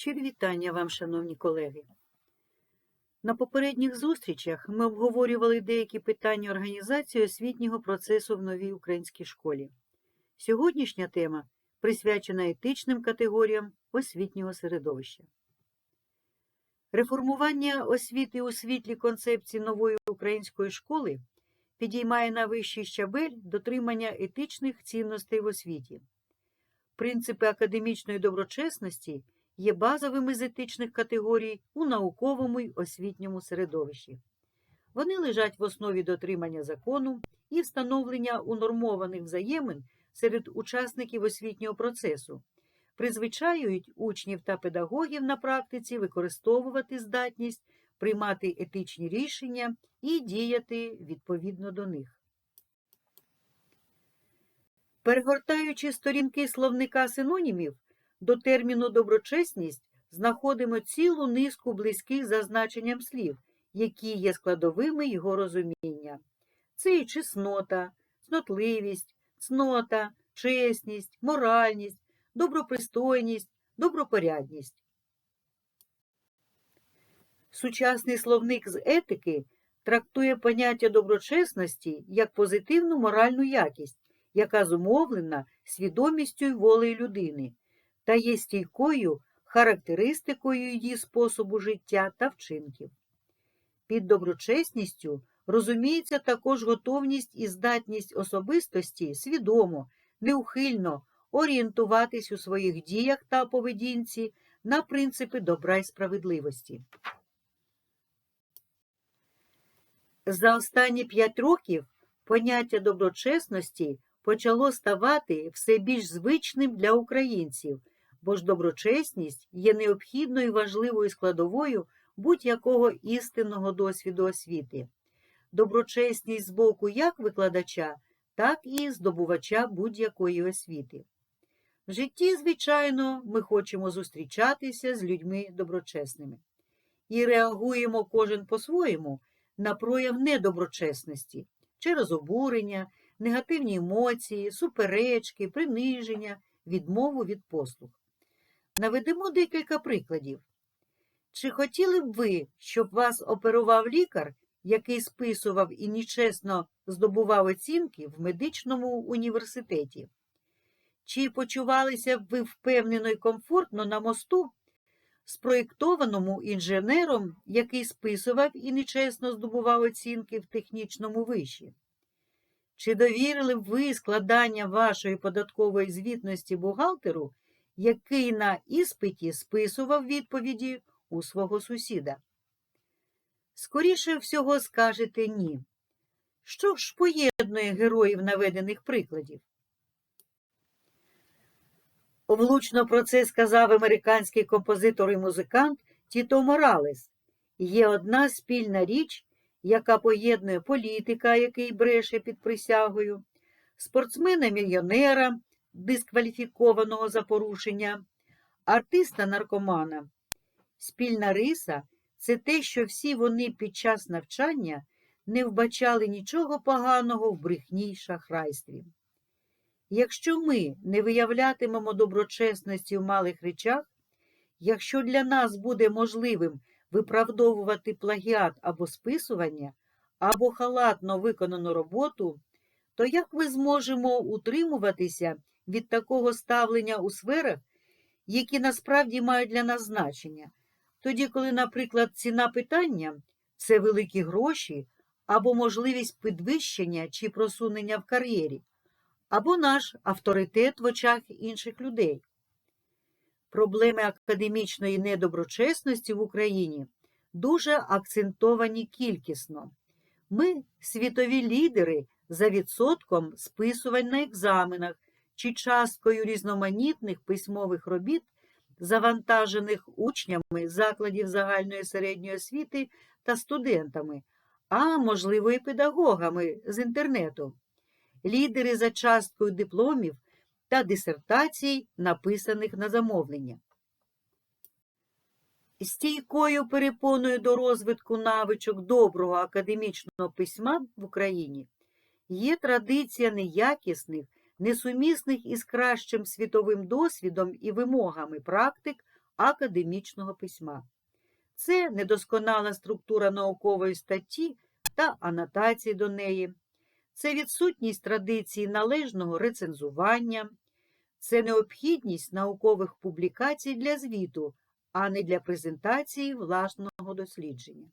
Щирі вітання вам, шановні колеги. На попередніх зустрічах ми обговорювали деякі питання організації освітнього процесу в новій українській школі. Сьогоднішня тема присвячена етичним категоріям освітнього середовища. Реформування освіти у світлі концепції нової української школи підіймає на вищий щабель дотримання етичних цінностей в освіті. Принципи академічної доброчесності є базовими з етичних категорій у науковому й освітньому середовищі. Вони лежать в основі дотримання закону і встановлення унормованих взаємин серед учасників освітнього процесу, призвичаюють учнів та педагогів на практиці використовувати здатність, приймати етичні рішення і діяти відповідно до них. Перегортаючи сторінки словника синонімів, до терміну доброчесність знаходимо цілу низку близьких за значенням слів, які є складовими його розуміння. Це і чеснота, цнотливість, цнота, чесність, моральність, добропристойність, добропорядність. Сучасний словник з етики трактує поняття доброчесності як позитивну моральну якість, яка зумовлена свідомістю й волею людини та є стійкою характеристикою її способу життя та вчинків. Під доброчесністю розуміється також готовність і здатність особистості свідомо, неухильно орієнтуватись у своїх діях та поведінці на принципи добра й справедливості. За останні п'ять років поняття доброчесності почало ставати все більш звичним для українців, бо ж доброчесність є необхідною і важливою складовою будь-якого істинного досвіду освіти. Доброчесність з боку як викладача, так і здобувача будь-якої освіти. В житті, звичайно, ми хочемо зустрічатися з людьми доброчесними і реагуємо кожен по-своєму на прояв недоброчесності через обурення, негативні емоції, суперечки, приниження, відмову від послуг. Наведемо декілька прикладів. Чи хотіли б ви, щоб вас оперував лікар, який списував і нечесно здобував оцінки в медичному університеті? Чи почувалися б ви впевнено і комфортно на мосту, спроєктованому інженером, який списував і нечесно здобував оцінки в технічному виші? Чи довірили б ви складання вашої податкової звітності бухгалтеру, який на іспиті списував відповіді у свого сусіда? Скоріше всього скажете ні. Що ж поєднує героїв наведених прикладів? Влучно про це сказав американський композитор і музикант Тіто Моралес. Є одна спільна річ, яка поєднує політика, який бреше під присягою, спортсмена-мільйонера, дискваліфікованого за порушення, артиста-наркомана. Спільна риса це те, що всі вони під час навчання не вбачали нічого поганого в брехні й шахрайстві. Якщо ми не виявлятимемо доброчесності в малих речах, якщо для нас буде можливим виправдовувати плагіат або списування, або халатно виконану роботу, то як ми зможемо утримуватися від такого ставлення у сферах, які насправді мають для нас значення, тоді, коли, наприклад, ціна питання це великі гроші або можливість підвищення чи просунення в кар'єрі, або наш авторитет в очах інших людей. Проблеми академічної недоброчесності в Україні дуже акцентовані кількісно. Ми світові лідери за відсотком списувань на екзаменах чи часткою різноманітних письмових робіт, завантажених учнями закладів загальної середньої освіти та студентами, а можливо і педагогами з інтернету, лідери за часткою дипломів та дисертацій, написаних на замовлення. Стійкою перепоною до розвитку навичок доброго академічного письма в Україні є традиція неякісних, несумісних із кращим світовим досвідом і вимогами практик академічного письма. Це недосконала структура наукової статті та анотації до неї, це відсутність традиції належного рецензування, це необхідність наукових публікацій для звіту, а не для презентації власного дослідження.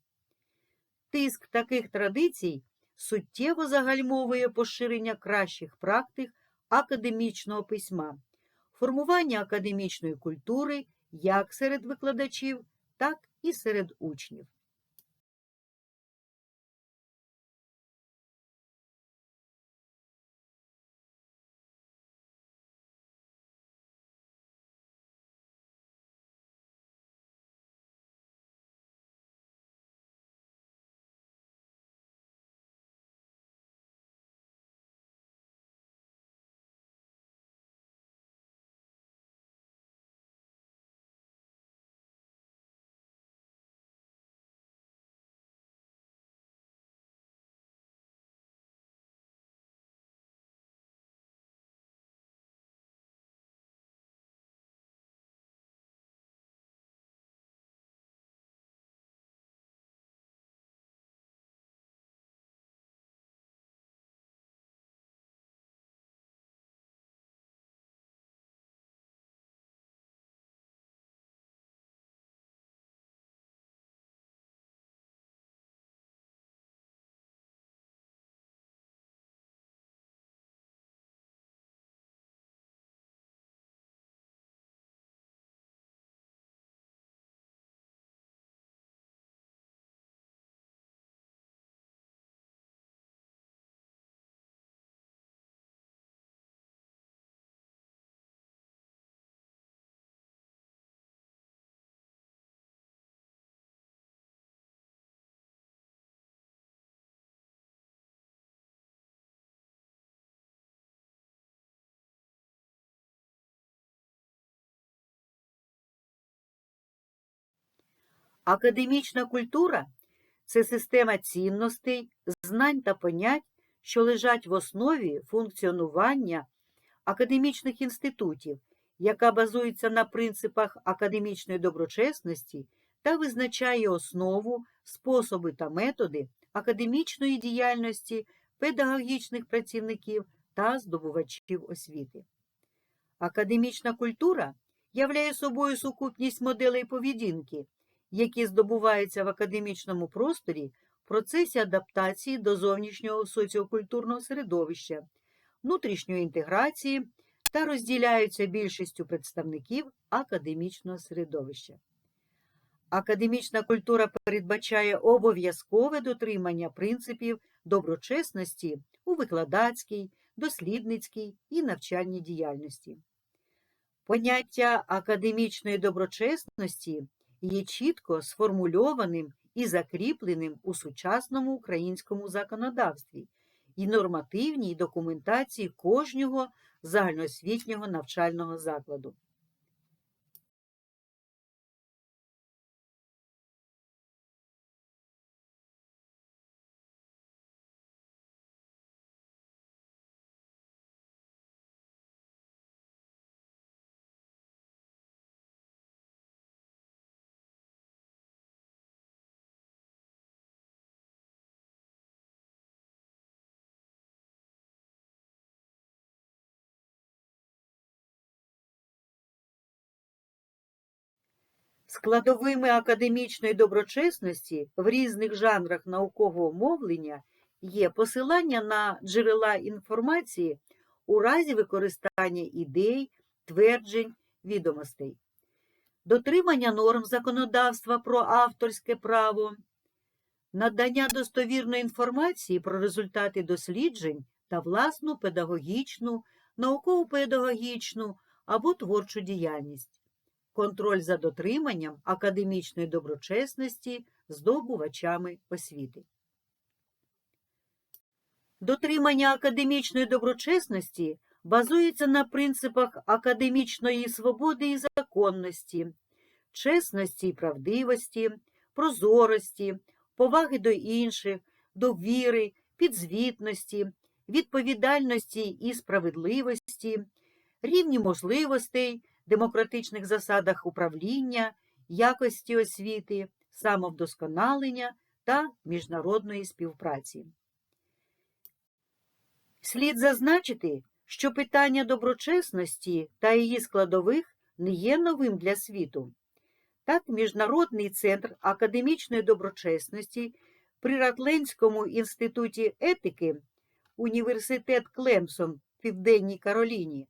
Тиск таких традицій суттєво загальмовує поширення кращих практик академічного письма, формування академічної культури як серед викладачів, так і серед учнів. Академічна культура це система цінностей, знань та понять, що лежать в основі функціонування академічних інститутів, яка базується на принципах академічної доброчесності та визначає основу, способи та методи академічної діяльності педагогічних працівників та здобувачів освіти. Академічна культура являє собою сукупність моделей поведінки які здобуваються в академічному просторі в процесі адаптації до зовнішнього соціокультурного середовища, внутрішньої інтеграції та розділяються більшістю представників академічного середовища. Академічна культура передбачає обов'язкове дотримання принципів доброчесності у викладацькій, дослідницькій і навчальній діяльності. Поняття академічної доброчесності є чітко сформульованим і закріпленим у сучасному українському законодавстві і нормативній документації кожного загальноосвітнього навчального закладу. Складовими академічної доброчесності в різних жанрах наукового мовлення є посилання на джерела інформації у разі використання ідей, тверджень, відомостей, дотримання норм законодавства про авторське право, надання достовірної інформації про результати досліджень та власну педагогічну, науково-педагогічну або творчу діяльність контроль за дотриманням академічної доброчесності здобувачами освіти. Дотримання академічної доброчесності базується на принципах академічної свободи і законності, чесності і правдивості, прозорості, поваги до інших, довіри, підзвітності, відповідальності і справедливості, рівні можливостей демократичних засадах управління, якості освіти, самовдосконалення та міжнародної співпраці. Слід зазначити, що питання доброчесності та її складових не є новим для світу. Так, Міжнародний центр академічної доброчесності при Ратленському інституті етики Університет Клемсон в Південній Кароліні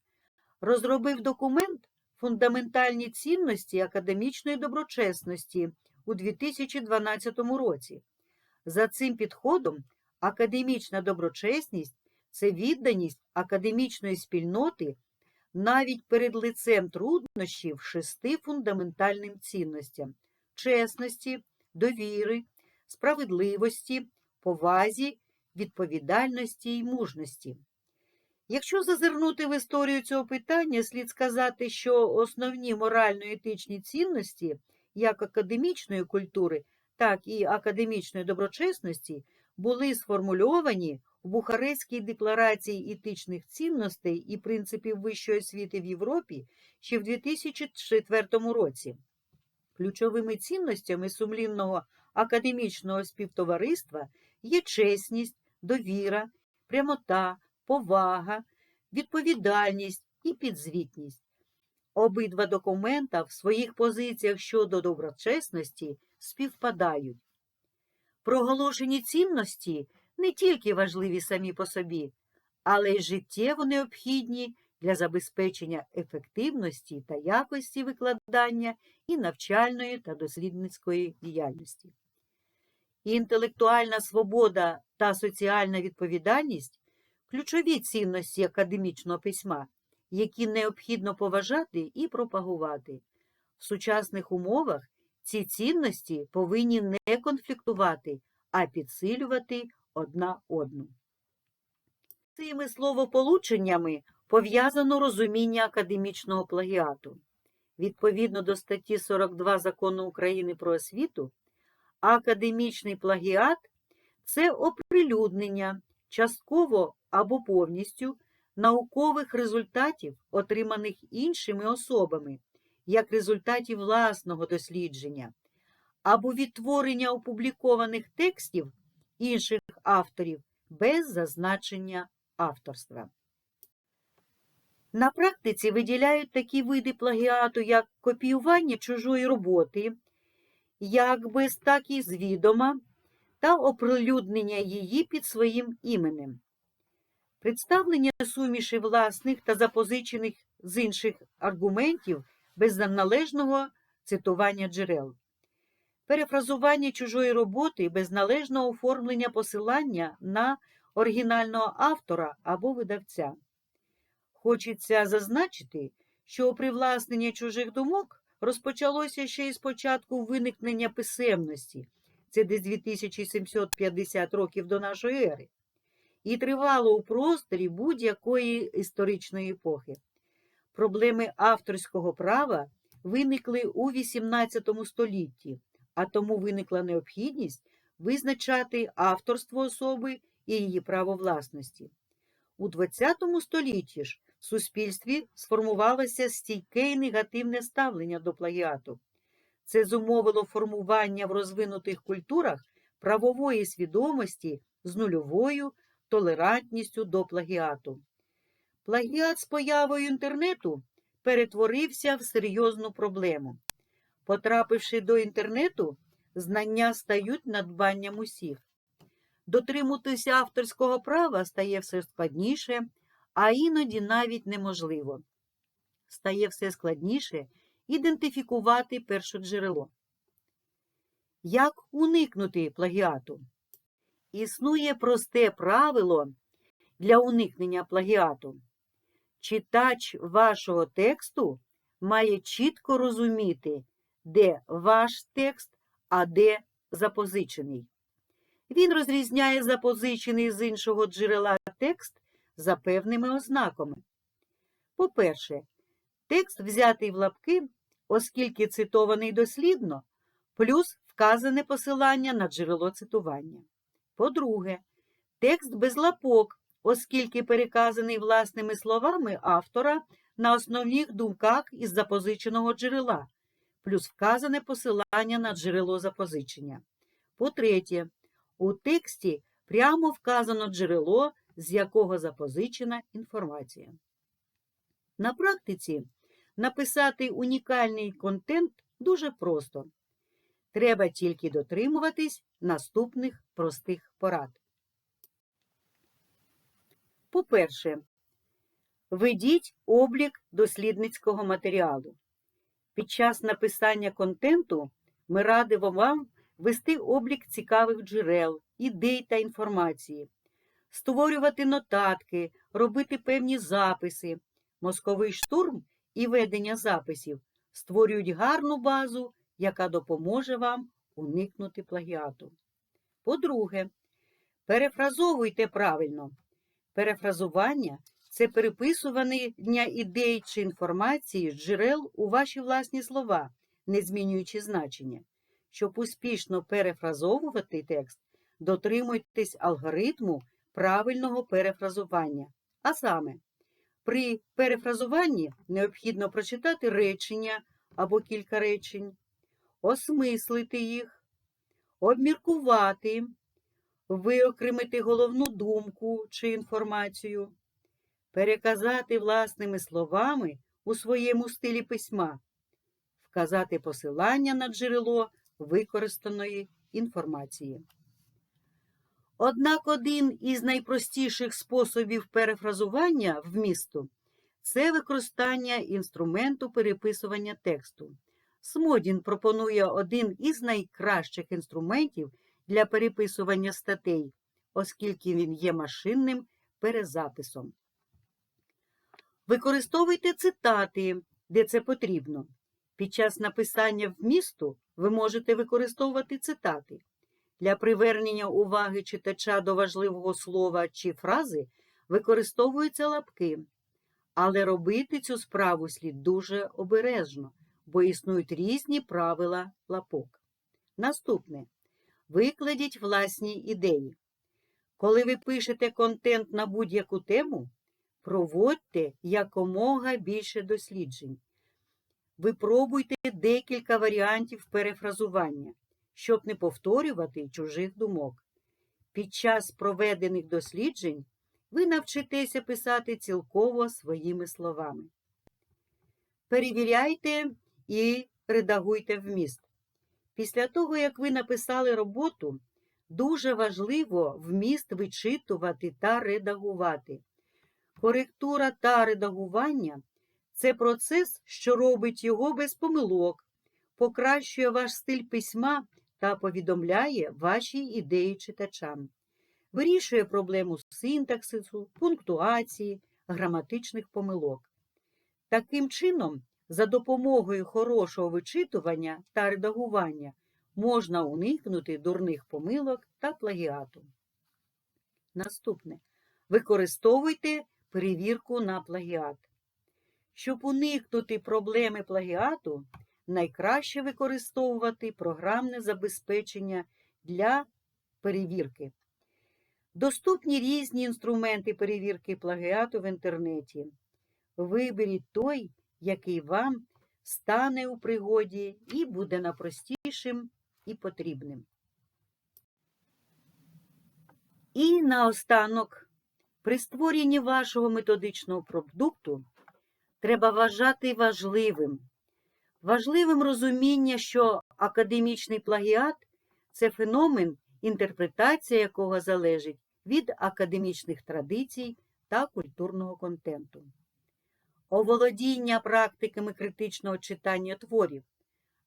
розробив документ Фундаментальні цінності академічної доброчесності у 2012 році. За цим підходом академічна доброчесність це відданість академічної спільноти навіть перед лицем труднощів шести фундаментальним цінностям чесності, довіри, справедливості, повазі, відповідальності й мужності. Якщо зазирнути в історію цього питання, слід сказати, що основні морально-етичні цінності як академічної культури, так і академічної доброчесності були сформульовані в Бухарестській декларації етичних цінностей і принципів вищої освіти в Європі ще в 2004 році. Ключовими цінностями сумлінного академічного співтовариства є чесність, довіра, прямота, повага, відповідальність і підзвітність. Обидва документа в своїх позиціях щодо доброчесності співпадають. Проголошені цінності не тільки важливі самі по собі, але й життєво необхідні для забезпечення ефективності та якості викладання і навчальної та дослідницької діяльності. Інтелектуальна свобода та соціальна відповідальність ключові цінності академічного письма, які необхідно поважати і пропагувати. В сучасних умовах ці цінності повинні не конфліктувати, а підсилювати одна одну. Цими словополученнями пов'язано розуміння академічного плагіату. Відповідно до статті 42 Закону України про освіту, академічний плагіат це оприлюднення частково або повністю наукових результатів, отриманих іншими особами, як результатів власного дослідження, або відтворення опублікованих текстів інших авторів без зазначення авторства. На практиці виділяють такі види плагіату, як копіювання чужої роботи, як без, так і звідома, та оприлюднення її під своїм іменем. Представлення суміші власних та запозичених з інших аргументів без належного цитування джерел, перефразування чужої роботи без належного оформлення посилання на оригінального автора або видавця. Хочеться зазначити, що привласнення чужих думок розпочалося ще із початку виникнення писемності, це десь 2750 років до нашої ери, і тривало у просторі будь-якої історичної епохи. Проблеми авторського права виникли у XVIII столітті, а тому виникла необхідність визначати авторство особи і її право власності. У ХХ столітті ж в суспільстві сформувалося стійке і негативне ставлення до плагіату. Це зумовило формування в розвинутих культурах правової свідомості з нульовою толерантністю до плагіату. Плагіат з появою інтернету перетворився в серйозну проблему. Потрапивши до інтернету, знання стають надбанням усіх. Дотримуватися авторського права стає все складніше, а іноді навіть неможливо. Стає все складніше ідентифікувати першоджерело. Як уникнути плагіату? Існує просте правило для уникнення плагіату. Читач вашого тексту має чітко розуміти, де ваш текст, а де запозичений. Він розрізняє запозичений з іншого джерела текст за певними ознаками. По-перше, текст взятий в лапки, оскільки цитований дослідно, плюс вказане посилання на джерело цитування. По-друге, текст без лапок, оскільки переказаний власними словами автора на основних думках із запозиченого джерела, плюс вказане посилання на джерело запозичення. По-третє, у тексті прямо вказано джерело, з якого запозичена інформація. На практиці написати унікальний контент дуже просто. Треба тільки дотримуватись наступних простих порад. По-перше, ведіть облік дослідницького матеріалу. Під час написання контенту ми радимо вам вести облік цікавих джерел, ідей та інформації, створювати нотатки, робити певні записи. Мозковий штурм і ведення записів створюють гарну базу, яка допоможе вам уникнути плагіату. По-друге, перефразовуйте правильно. Перефразування це переписування ідей чи інформації з джерел у ваші власні слова, не змінюючи значення. Щоб успішно перефразовувати текст, дотримуйтесь алгоритму правильного перефразування. А саме, при перефразуванні необхідно прочитати речення або кілька речень, осмислити їх, обміркувати, виокремити головну думку чи інформацію, переказати власними словами у своєму стилі письма, вказати посилання на джерело використаної інформації. Однак один із найпростіших способів перефразування вмісту це використання інструменту переписування тексту. Смодін пропонує один із найкращих інструментів для переписування статей, оскільки він є машинним перезаписом. Використовуйте цитати, де це потрібно. Під час написання вмісту ви можете використовувати цитати. Для привернення уваги читача до важливого слова чи фрази використовуються лапки, але робити цю справу слід дуже обережно, бо існують різні правила лапок. Наступне. Викладіть власні ідеї. Коли ви пишете контент на будь-яку тему, проводьте якомога більше досліджень. Випробуйте декілька варіантів перефразування щоб не повторювати чужих думок. Під час проведених досліджень ви навчитеся писати цілково своїми словами. Перевіряйте і редагуйте вміст. Після того, як ви написали роботу, дуже важливо вміст вичитувати та редагувати. Коректура та редагування це процес, що робить його без помилок, покращує ваш стиль письма та повідомляє ваші ідеї читачам, вирішує проблему синтаксису, пунктуації, граматичних помилок. Таким чином, за допомогою хорошого вичитування та редагування можна уникнути дурних помилок та плагіату. Наступне. Використовуйте перевірку на плагіат. Щоб уникнути проблеми плагіату, найкраще використовувати програмне забезпечення для перевірки. Доступні різні інструменти перевірки плагіату в інтернеті. Виберіть той, який вам стане у пригоді і буде найпростішим і потрібним. І наостанок, при створенні вашого методичного продукту треба вважати важливим Важливим розуміння, що академічний плагіат це феномен, інтерпретація якого залежить від академічних традицій та культурного контенту. Оволодіння практиками критичного читання творів,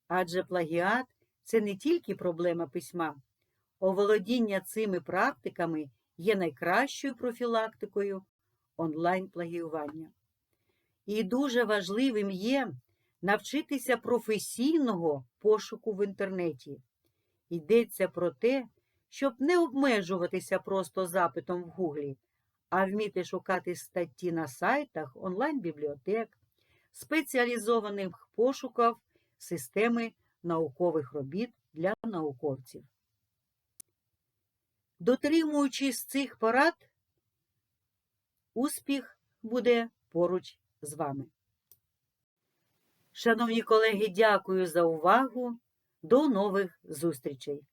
адже плагіат це не тільки проблема письма, оволодіння цими практиками є найкращою профілактикою онлайн плагіювання. І дуже важливим є навчитися професійного пошуку в інтернеті. Йдеться про те, щоб не обмежуватися просто запитом в Гуглі, а вміти шукати статті на сайтах онлайн-бібліотек, спеціалізованих пошуків системи наукових робіт для науковців. Дотримуючись цих порад, успіх буде поруч з вами. Шановні колеги, дякую за увагу. До нових зустрічей!